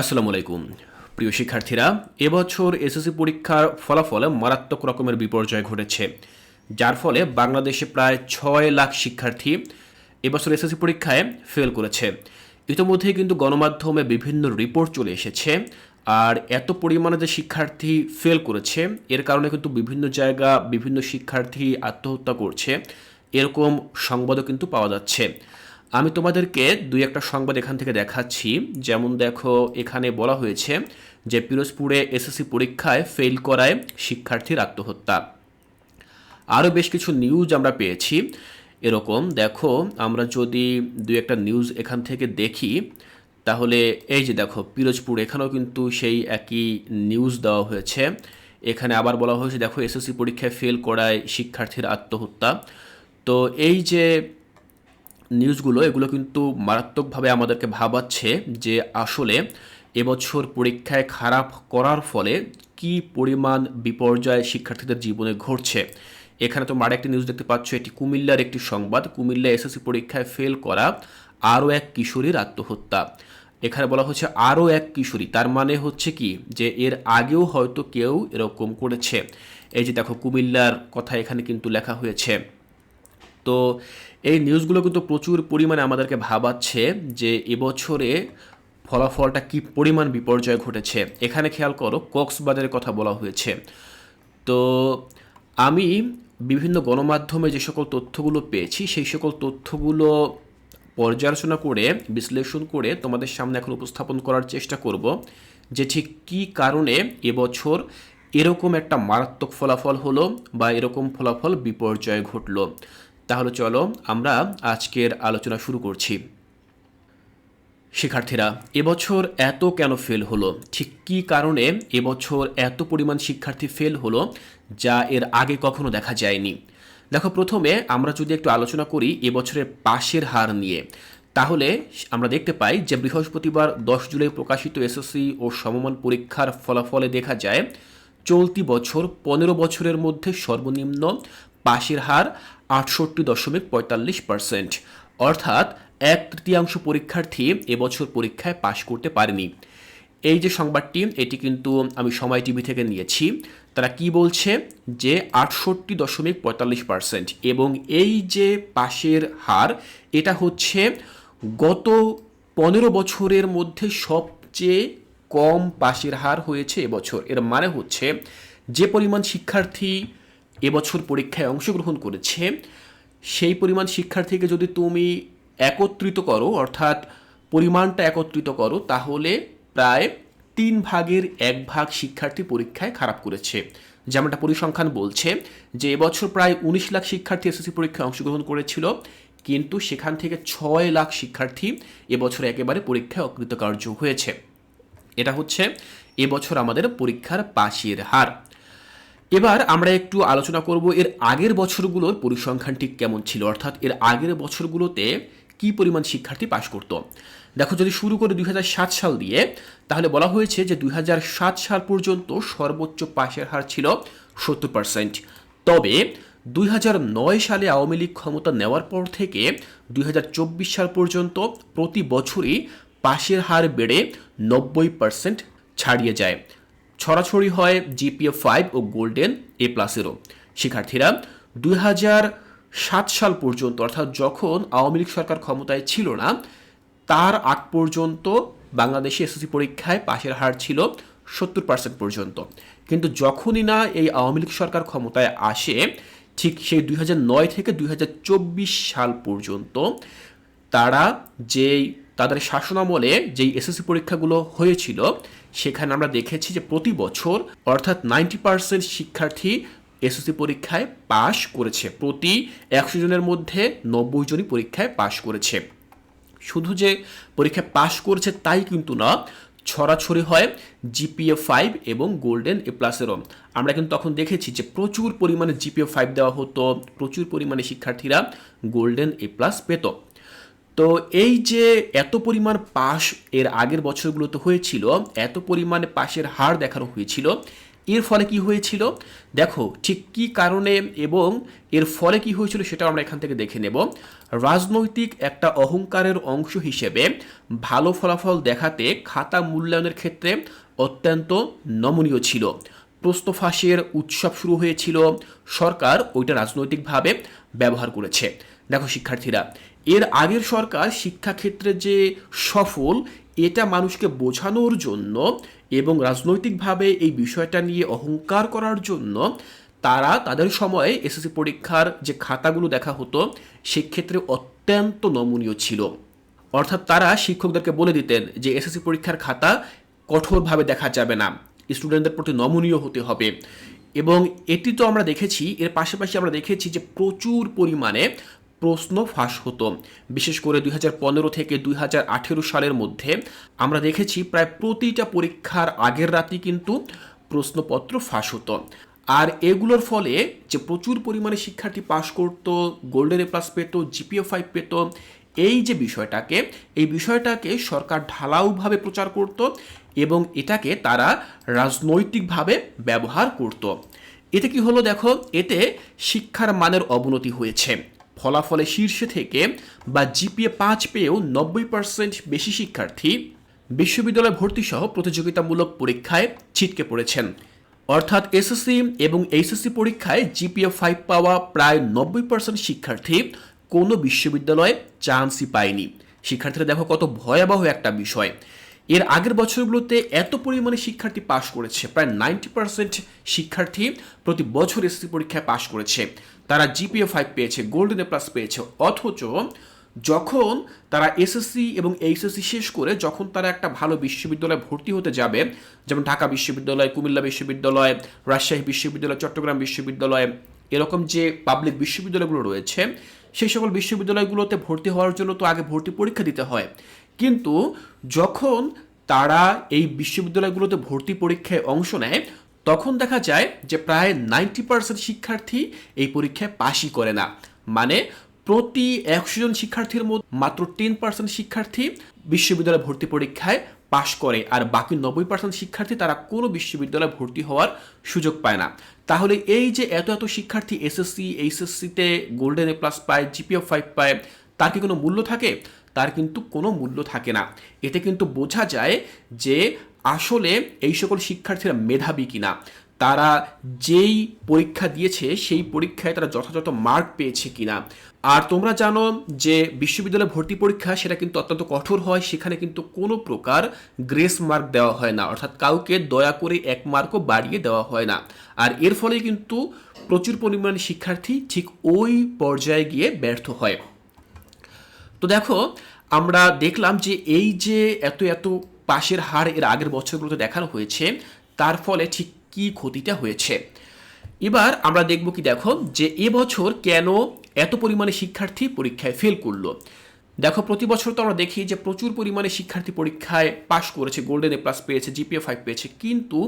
আসসালামু আলাইকুম প্রিয় শিক্ষার্থীরা, এবছর এসএসসি পরীক্ষার ফলাফলে মারাত্মক রকমের বিপর্যয় ঘটেছে, যার ফলে বাংলাদেশে প্রায় ছয় লাখ শিক্ষার্থী এবছর এসএসসি পরীক্ষায় ফেল করেছে। ইতিমধ্যে কিন্তু গণমাধ্যমে বিভিন্ন রিপোর্ট চলে এসেছে, আর এত পরিমাণে যে শিক্ষার্থী ফেল করেছে, এর কারণে কিন্তু বিভিন্ন জায়গা বিভিন্ন শিক্ষার্থী আত্মহত্যা করছে, এরকম সংবাদও কিন্তু পাওয়া যাচ্ছে। আমি তোমাদেরকে দুই একটা সংবাদ এখান থেকে দেখাচ্ছি। যেমন দেখো, এখানে বলা হয়েছে যে পিরোজপুরে এসএসসি পরীক্ষায় ফেল করায় শিক্ষার্থীর আত্মহত্যা। আরও বেশ কিছু নিউজ আমরা পেয়েছি। এরকম দেখো, আমরা যদি দুই একটা নিউজ এখান থেকে দেখি, তাহলে এই যে দেখো, পিরোজপুর, এখানেও কিন্তু সেই একই নিউজ দেওয়া হয়েছে। এখানে আবার বলা হয়েছে, দেখো, এসএসসি পরীক্ষায় ফেল করায় শিক্ষার্থীর আত্মহত্যা। তো এই যে নিউজগুলো এগুলো কিন্তু মারাত্মকভাবে আমাদেরকে ভাবাচ্ছে যে আসলে এবছর পরীক্ষায় খারাপ করার ফলে কি পরিমাণ বিপর্যয় শিক্ষার্থীদের জীবনে ঘটছে। এখানে তোমরা আরেকটি নিউজ দেখতে পাচ্ছ, এটি কুমিল্লার একটি সংবাদ। কুমিল্লা এসএসসি পরীক্ষায় ফেল করা আরও এক কিশোরীর আত্মহত্যা। এখানে বলা হচ্ছে আরও এক কিশোরী, তার মানে হচ্ছে কি যে এর আগেও হয়তো কেউ এরকম করেছে। এই যে দেখো, কুমিল্লার কথা এখানে কিন্তু লেখা হয়েছে। তো এই নিউজগুলো কিন্তু প্রচুর পরিমাণে আমাদেরকে ভাবাচ্ছে যে এবছরে ফলাফলটা কি পরিমাণ বিপর্যয় ঘটেছে। এখানে খেয়াল করো, কক্সবাজারের কথা বলা হয়েছে। তো আমি বিভিন্ন গণমাধ্যমে যে সকল তথ্যগুলো পেয়েছি, সেই সকল তথ্যগুলো পর্যালোচনা করে, বিশ্লেষণ করে তোমাদের সামনে এখন উপস্থাপন করার চেষ্টা করব যে ঠিক কী কারণে এবছর এরকম একটা মারাত্মক ফলাফল হলো বা এরকম ফলাফল বিপর্যয় ঘটলো। তাহলে চলো আমরা আজকের আলোচনা শুরু করছি। শিক্ষার্থীরা, এবছর এত কেন ফেল হলো? ঠিক কী কারণে এবছর এত পরিমাণ শিক্ষার্থী ফেল হলো যা এর আগে কখনো দেখা যায়নি? দেখো, প্রথমে আমরা যদি একটু আলোচনা করি এবছরের পাশের হার নিয়ে, তাহলে আমরা দেখতে পাই যে বৃহস্পতিবার দশ জুলাই প্রকাশিত এসএসসি ও সমমান পরীক্ষার ফলাফলে দেখা যায়, চলতি বছর পনেরো বছরের মধ্যে সর্বনিম্ন পাশের হার আটষট্টি দশমিক পঁয়তাল্লিশ পার্সেন্ট অর্থাৎ এক তৃতীয়াংশ পরীক্ষার্থী এবছর পরীক্ষায় পাশ করতে পারেনি। এই যে সংবাদটি, এটি কিন্তু আমি সময় টিভি থেকে নিয়েছি। তারা কি বলছে? যে আটষট্টি দশমিক পঁয়তাল্লিশ পার্সেন্ট এবং এই যে পাশের হার, এটা হচ্ছে গত পনেরো বছরের মধ্যে সবচেয়ে কম পাশের হার হয়েছে এবছর। এর মানে হচ্ছে যে পরিমাণ শিক্ষার্থী এবছর পরীক্ষায় অংশগ্রহণ করেছে। সেই পরিমাণ শিক্ষার্থীকে যদি তুমি একত্রিত করো, অর্থাৎ পরিমাণটা একত্রিত করো, তাহলে প্রায় তিন ভাগের এক ভাগ শিক্ষার্থী পরীক্ষায় খারাপ করেছে। যেমনটা পরিসংখ্যান বলছে যে এবছর প্রায় উনিশ লাখ শিক্ষার্থী এসএসসি পরীক্ষায় অংশগ্রহণ করেছিল, কিন্তু সেখান থেকে ছয় লাখ শিক্ষার্থী এবছর একেবারে পরীক্ষায় অকৃতকার্য হয়েছে। এটা হচ্ছে এবছর আমাদের পরীক্ষার পাশের হার। এবার আমরা একটু আলোচনা করব এর আগের বছরগুলোর পরিসংখ্যান ঠিক কেমন ছিল? অর্থাৎ এর আগের বছরগুলোতে কি পরিমাণ শিক্ষার্থী পাশ করত? দেখো, যদি শুরু করে দুই হাজার সাত সাল দিয়ে, তাহলে বলা হয়েছে যে দুই হাজার সাত সাল পর্যন্ত সর্বোচ্চ পাশের হার ছিল সত্তর পার্সেন্ট তবে দুই হাজার নয় সালে আওয়ামী লীগ ক্ষমতা নেওয়ার পর থেকে দুই হাজার চব্বিশ সাল পর্যন্ত প্রতি বছরই পাশের হার বেড়ে নব্বই পার্সেন্ট ছাড়িয়ে যায়। ছড়াছড়ি হয় জিপিএ ফাইভ ও গোল্ডেন এ প্লাসেরও শিক্ষার্থীরা দুই হাজার সাত সাল পর্যন্ত, অর্থাৎ যখন আওয়ামী লীগ সরকার ক্ষমতায় ছিল না, তার আগ পর্যন্ত বাংলাদেশে এসএসসি পরীক্ষায় পাশের হার ছিল সত্তর পার্সেন্ট পর্যন্ত। কিন্তু যখনই না এই আওয়ামী লীগ সরকার ক্ষমতায় আসে, ঠিক সেই দুই নয় থেকে দু হাজার চব্বিশ সাল পর্যন্ত তারা যেই তাদের শাসনামলে যেই এসএসসি পরীক্ষাগুলো হয়েছিল, সেখানে আমরা দেখেছি যে প্রতি বছর অর্থাৎ নাইনটি পার্সেন্ট শিক্ষার্থী এসএসসি পরীক্ষায় পাশ করেছে। প্রতি একশো জনের মধ্যে নব্বই জনই পরীক্ষায় পাশ করেছে। শুধু যে পরীক্ষায় পাশ করেছে তাই কিন্তু না, ছড়াছড়ি হয় জিপিএ ফাইভ এবং গোল্ডেন এ প্লাসেরও আমরা কিন্তু তখন দেখেছি যে প্রচুর পরিমাণে জিপিএ ফাইভ দেওয়া হতো, প্রচুর পরিমাণে শিক্ষার্থীরা গোল্ডেন এ প্লাস পেত। তো এই যে এত পরিমাণ পাশ এর আগের বছরগুলোতে হয়েছিল, এত পরিমাণে পাশের হার দেখানো হয়েছিল, এর ফলে কি হয়েছিল? দেখো, ঠিক কি কারণে এবং এর ফলে কি হয়েছিল সেটা আমরা এখান থেকে দেখে নেব। রাজনৈতিক একটা অহংকারের অংশ হিসেবে ভালো ফলাফল দেখাতে খাতা মূল্যায়নের ক্ষেত্রে অত্যন্ত নমনীয় ছিল। প্রশ্ন ফাঁসের উৎসব শুরু হয়েছিল, সরকার ওইটা রাজনৈতিকভাবে ব্যবহার করেছে। দেখো শিক্ষার্থীরা এর আগের সরকার শিক্ষাক্ষেত্রে যে সফল, এটা মানুষকে বোঝানোর জন্য এবং রাজনৈতিকভাবে এই বিষয়টা নিয়ে অহংকার করার জন্য তারা তাদের সময়ে এসএসসি পরীক্ষার যে খাতাগুলো দেখা হতো, সেক্ষেত্রে অত্যন্ত নমনীয় ছিল। অর্থাৎ তারা শিক্ষকদেরকে বলে দিতেন যে, এসএসসি পরীক্ষার খাতা কঠোরভাবে দেখা যাবে না। স্টুডেন্টদের প্রতি নমনীয় হতে হবে। এবং এটি তো আমরা দেখেছি, এর পাশাপাশি আমরা দেখেছি যে প্রচুর পরিমাণে প্রশ্ন ফাঁস হতো। বিশেষ করে দুই হাজার পনেরো থেকে দুই হাজার আঠেরো সালের মধ্যে আমরা দেখেছি প্রায় প্রতিটা পরীক্ষার আগের রাতে কিন্তু প্রশ্নপত্র ফাঁস হতো। আর এগুলোর ফলে যে প্রচুর পরিমাণে শিক্ষার্থী পাশ করত গোল্ডেন এ প্লাস পেত জিপিও ফাইভ পেত, এই যে বিষয়টাকে, এই বিষয়টাকে সরকার ঢালাওভাবে প্রচার করত এবং এটাকে তারা রাজনৈতিকভাবে ব্যবহার করত। এতে কি হলো দেখো? এতে শিক্ষার মানের অবনতি হয়েছে। ফলাফলে শীর্ষে থেকে বা জিপিএ পাঁচ পেয়েও নব্বই পার্সেন্ট বেশি শিক্ষার্থী বিশ্ববিদ্যালয় ভর্তি সহ প্রতিযোগিতামূলক পরীক্ষায় ছিটকে পড়েছেন। অর্থাৎ এসএসসি এবং এইচএসসি পরীক্ষায় জিপিএ ফাইভ পাওয়া প্রায় নব্বই পার্সেন্ট শিক্ষার্থী কোনো বিশ্ববিদ্যালয়ে চান্সই পায়নি। শিক্ষার্থীরা দেখো কত ভয়াবহ একটা বিষয়। এর আগের বছরগুলোতে এত পরিমাণে শিক্ষার্থী পাশ করেছে, প্রায় নাইনটি পার্সেন্ট শিক্ষার্থী প্রতি বছর এসএসসি পরীক্ষায় পাশ করেছে। তারা জিপিএ ফাইভ পেয়েছে গোল্ডেন এ প্লাস পেয়েছে। অথচ যখন তারা এসএসসি এবং এইচএসসি শেষ করে, যখন তারা একটা ভালো বিশ্ববিদ্যালয়ে ভর্তি হতে যাবে, যেমন ঢাকা বিশ্ববিদ্যালয়, কুমিল্লা বিশ্ববিদ্যালয়, রাজশাহী বিশ্ববিদ্যালয়, চট্টগ্রাম বিশ্ববিদ্যালয়, এরকম যে পাবলিক বিশ্ববিদ্যালয়গুলো রয়েছে, সেই সকল বিশ্ববিদ্যালয়গুলোতে ভর্তি হওয়ার জন্য তো আগে ভর্তি পরীক্ষা দিতে হয়। কিন্তু যখন তারা এই বিশ্ববিদ্যালয়গুলোতে ভর্তি পরীক্ষায় অংশ নেয় তখন দেখা যায় যে প্রায় নাইনটি পার্সেন্ট শিক্ষার্থী এই পরীক্ষায় পাশই করে না। মানে প্রতি একশো জন শিক্ষার্থীর মধ্যে মাত্র টেন পার্সেন্ট শিক্ষার্থী বিশ্ববিদ্যালয় ভর্তি পরীক্ষায় পাশ করে আর বাকি নব্বই পার্সেন্ট শিক্ষার্থী তারা কোনো বিশ্ববিদ্যালয়ে ভর্তি হওয়ার সুযোগ পায় না। তাহলে এই যে এত এত শিক্ষার্থী এসএসসি এইচএসসিতে গোল্ডেন এ প্লাস পায় জিপিও ফাইভ পায়, তার কি কোনো মূল্য থাকে? তার কিন্তু কোনো মূল্য থাকে না। এতে কিন্তু বোঝা যায় যে আসলে এই সকল শিক্ষার্থীরা মেধাবী কিনা? তারা যেই পরীক্ষা দিয়েছে, সেই পরীক্ষায় তারা যথাযথ মার্ক পেয়েছে কিনা? আর তোমরা জানো যে বিশ্ববিদ্যালয় ভর্তি পরীক্ষা, সেটা কিন্তু অত্যন্ত কঠোর হয়, সেখানে কিন্তু কোনো প্রকার গ্রেস মার্ক দেওয়া হয় না। অর্থাৎ কাউকে দয়া করে এক মার্কও বাড়িয়ে দেওয়া হয় না। আর এর ফলে কিন্তু প্রচুর পরিমাণ শিক্ষার্থী ঠিক ওই পর্যায়ে গিয়ে ব্যর্থ হয়। তো দেখো, আমরা দেখলাম যে এই যে এত এত পাশের হার এর আগের বছরগুলোতে দেখানো হয়েছে, তার ফলে ঠিক কি ক্ষতিটা হয়েছে? এবার আমরা দেখব কি দেখো, যে এবছর কেন এত পরিমাণে শিক্ষার্থী পরীক্ষায় ফেল করল? দেখো, প্রতি বছর তো আমরা দেখি যে প্রচুর পরিমাণে শিক্ষার্থী পরীক্ষায় পাশ করেছে গোল্ডেন এ প্লাস পেয়েছে জিপিএ ফাইভ পেয়েছে, কিন্তু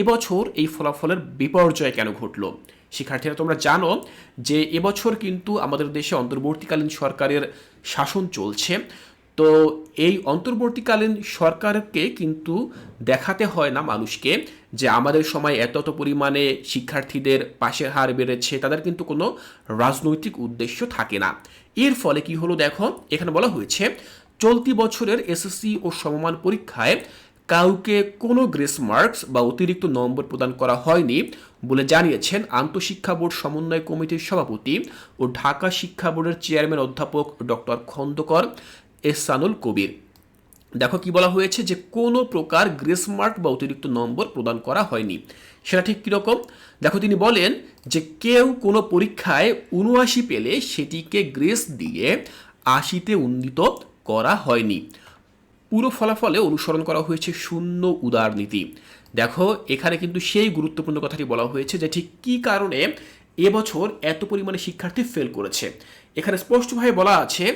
এবছর এই ফলাফলের বিপর্যয় কেন ঘটলো? শিক্ষার্থীরা তোমরা জানো যে এবছর কিন্তু আমাদের দেশে অন্তর্বর্তীকালীন সরকারের শাসন চলছে। তো এই অন্তর্বর্তীকালীন সরকারকে কিন্তু দেখাতে হয় না মানুষকে যে আমাদের সময় এত এত পরিমাণে শিক্ষার্থীদের পাশের হার বেড়েছে, তাদের কিন্তু কোনো রাজনৈতিক উদ্দেশ্য থাকে না। এর ফলে কি হলো দেখো, এখানে বলা হয়েছে, চলতি বছরের এসএসসি ও সমমান পরীক্ষায় কাউকে কোনো গ্রেস মার্কস বা অতিরিক্ত নম্বর প্রদান করা হয়নি বলে জানিয়েছেন আন্তঃশিক্ষা বোর্ড সমন্বয় কমিটির সভাপতি ও ঢাকা শিক্ষা বোর্ডের চেয়ারম্যান অধ্যাপক ডক্টর খন্দকর। এহসানুল কবির। দেখো কি বলা হয়েছে যে কোনো প্রকার গ্রেস মার্ক বা অতিরিক্ত নম্বর প্রদান করা হয়নি। সেটা ঠিক কীরকম? দেখো তিনি বলেন যে কেউ কোনো পরীক্ষায় উনআশি পেলে সেটিকে গ্রেস দিয়ে আশিতে উন্নীত করা হয়নি। পুরো ফলাফলে অনুসরণ করা হয়েছে শূন্য উদারনীতি দেখো এখানে কিন্তু সেই গুরুত্বপূর্ণ কথাটি বলা হয়েছে যে ঠিক কী কারণে এবছর এত পরিমাণে শিক্ষার্থী ফেল করেছে। এখানে স্পষ্টভাবে বলা আছে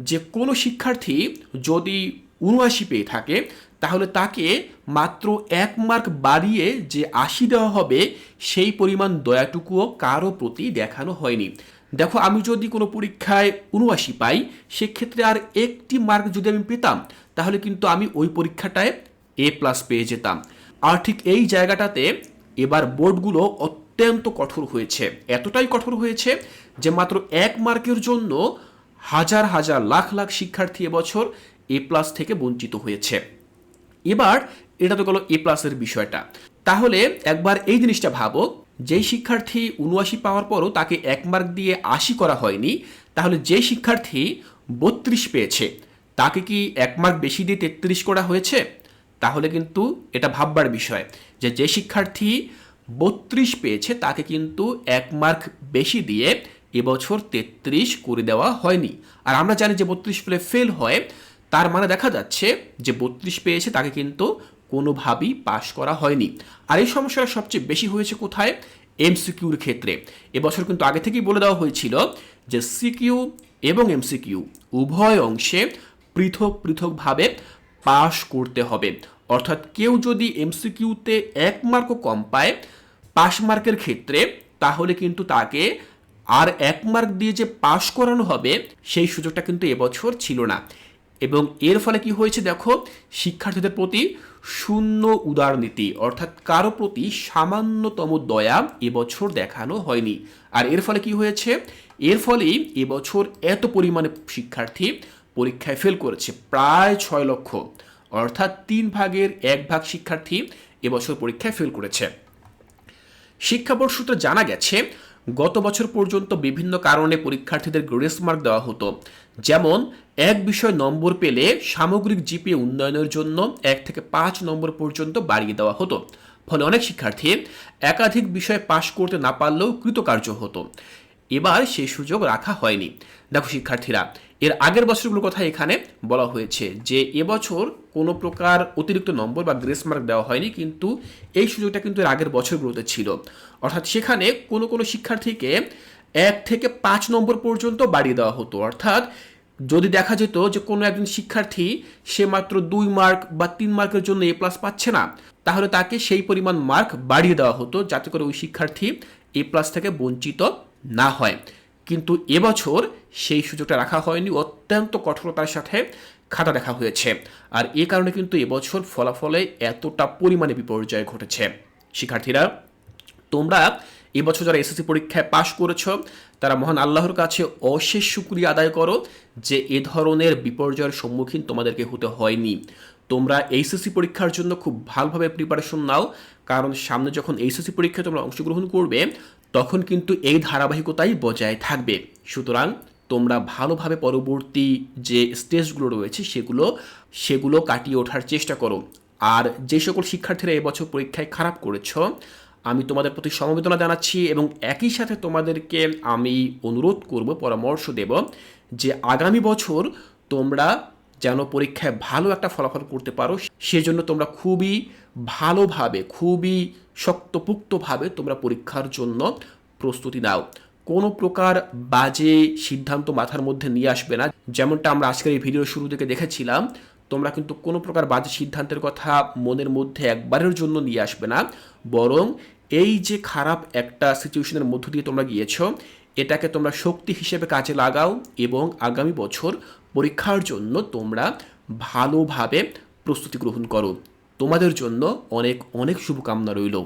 যে কোনো শিক্ষার্থী যদি উনআশি পেয়ে থাকে, তাহলে তাকে মাত্র এক মার্ক বাড়িয়ে যে আশি দেওয়া হবে, সেই পরিমাণ দয়াটুকুও কারও প্রতি দেখানো হয়নি। দেখো, আমি যদি কোনো পরীক্ষায় উনআশি পাই, সেক্ষেত্রে আর একটি মার্ক যদি আমি পেতাম, তাহলে কিন্তু আমি ওই পরীক্ষাটায় এ প্লাস পেয়ে যেতাম। আর ঠিক এই জায়গাটাতে এবার বোর্ডগুলো অত্যন্ত কঠোর হয়েছে। এতটাই কঠোর হয়েছে যে মাত্র এক মার্কের জন্য হাজার হাজার লাখ লাখ শিক্ষার্থী এবছর এ প্লাস থেকে বঞ্চিত হয়েছে। এবার এটা তো গেল এ প্লাসের বিষয়টা। তাহলে একবার এই জিনিসটা ভাবো, যেই শিক্ষার্থী উনআশি পাওয়ার পরও তাকে এক মার্ক দিয়ে আশি করা হয়নি, তাহলে যে শিক্ষার্থী বত্রিশ পেয়েছে, তাকে কি এক মার্ক বেশি দিয়ে তেত্রিশ করা হয়েছে? তাহলে কিন্তু এটা ভাববার বিষয় যে যে শিক্ষার্থী বত্রিশ পেয়েছে, তাকে কিন্তু এক মার্ক বেশি দিয়ে এবছর তেত্রিশ করে দেওয়া হয়নি। আর আমরা জানি যে বত্রিশ পেলে ফেল হয়, তার মানে দেখা যাচ্ছে যে বত্রিশ পেয়েছে, তাকে কিন্তু কোনোভাবেই পাশ করা হয়নি। আর এই সমস্যাটা সবচেয়ে বেশি হয়েছে কোথায়? এমসিকিউর ক্ষেত্রে। এবছর কিন্তু আগে থেকেই বলে দেওয়া হয়েছিল যে সিকিউ এবং এমসিকিউ উভয় অংশে পৃথক পৃথকভাবে পাশ করতে হবে। অর্থাৎ কেউ যদি এমসিকিউতে এক মার্কও কম পায় পাশ মার্কের ক্ষেত্রে, তাহলে কিন্তু তাকে আর এক মার্ক দিয়ে যে পাশ করানো হবে, সেই সুযোগটা কিন্তু এবছর ছিল না। এবং এর ফলে কি হয়েছে দেখো, শিক্ষার্থীদের প্রতি শূন্য উদারনীতি অর্থাৎ কারও প্রতি সামান্যতম দয়া এবছর দেখানো হয়নি। আর এর ফলে কি হয়েছে? এর ফলেই এবছর এত পরিমাণে শিক্ষার্থী পরীক্ষায় ফেল করেছে, প্রায় ছয় লক্ষ। অর্থাৎ তিন ভাগের এক ভাগ শিক্ষার্থী এবছর পরীক্ষায় ফেল করেছে। শিক্ষা বোর্ড সূত্রে জানা গেছে, গত বছর পর্যন্ত বিভিন্ন কারণে পরীক্ষার্থীদের গ্রেস মার্ক দেওয়া হতো। যেমন, এক বিষয় নম্বর পেলে সামগ্রিক জিপিএ উন্নয়নের জন্য এক থেকে পাঁচ নম্বর পর্যন্ত বাড়িয়ে দেওয়া হতো। ফলে অনেক শিক্ষার্থী একাধিক বিষয় পাশ করতে না পারলেও কৃতকার্য হতো। এবার সেই সুযোগ রাখা হয়নি। দেখো শিক্ষার্থীরা এর আগের বছরগুলোর কথা এখানে বলা হয়েছে যে এবছর কোনো প্রকার অতিরিক্ত নম্বর বা গ্রেস মার্ক দেওয়া হয়নি, কিন্তু এই সুযোগটা কিন্তু এর আগের বছরগুলোতে ছিল। অর্থাৎ সেখানে কোনো কোনো শিক্ষার্থীকে এক থেকে পাঁচ নম্বর পর্যন্ত বাড়িয়ে দেওয়া হতো। অর্থাৎ যদি দেখা যেত যে কোনো একজন শিক্ষার্থী সে মাত্র দুই মার্ক বা তিন মার্কের জন্য এ প্লাস পাচ্ছে না, তাহলে তাকে সেই পরিমাণ মার্ক বাড়িয়ে দেওয়া হতো, যাতে করে ওই শিক্ষার্থী এ প্লাস থেকে বঞ্চিত না হয়। কিন্তু এবছর সেই সুযোগটা রাখা হয়নি। অত্যন্ত কঠোরতার সাথে খাতা দেখা হয়েছে। আর এ কারণে কিন্তু এবছর ফলাফলে এতটা পরিমাণে বিপর্যয় ঘটেছে। শিক্ষার্থীরা, তোমরা এবছর যারা এসএসসি পরীক্ষায় পাশ করেছ, তারা মহান আল্লাহর কাছে অশেষ শুক্রিয়া আদায় করো যে এ ধরনের বিপর্যয়ের সম্মুখীন তোমাদেরকে হতে হয়নি। তোমরা এইচএসসি পরীক্ষার জন্য খুব ভালোভাবে প্রিপারেশন নাও, কারণ সামনে যখন এইচএসসি পরীক্ষায় তোমরা অংশগ্রহণ করবে তখন কিন্তু এই ধারাবাহিকতাই বজায় থাকবে। সুতরাং তোমরা ভালোভাবে পরবর্তী যে স্টেজগুলো রয়েছে সেগুলো সেগুলো কাটিয়ে ওঠার চেষ্টা করো। আর যে সকল শিক্ষার্থীরা এবছর পরীক্ষায় খারাপ করেছ, আমি তোমাদের প্রতি সমবেদনা জানাচ্ছি এবং একই সাথে তোমাদেরকে আমি অনুরোধ করব, পরামর্শ দেব যে আগামী বছর তোমরা যেন পরীক্ষায় ভালো একটা ফলাফল করতে পারো। সেজন্য তোমরা খুবই ভালোভাবে, খুবই শক্তপুক্তভাবে তোমরা পরীক্ষার জন্য প্রস্তুতি নাও। কোনো প্রকার বাজে সিদ্ধান্ত মাথার মধ্যে নিয়ে আসবে না। যেমনটা আমরা আজকের এই ভিডিও শুরু থেকে দেখেছিলাম, তোমরা কিন্তু কোনো প্রকার বাজে সিদ্ধান্তের কথা মনের মধ্যে একবারের জন্য নিয়ে আসবে না। বরং এই যে খারাপ একটা সিচুয়েশনের মধ্য দিয়ে তোমরা গিয়েছো, এটাকে তোমরা শক্তি হিসেবে কাজে লাগাও এবং আগামী বছর পরীক্ষার জন্য তোমরা ভালোভাবে প্রস্তুতি গ্রহণ করো। তোমাদের জন্য অনেক অনেক শুভকামনা রইল।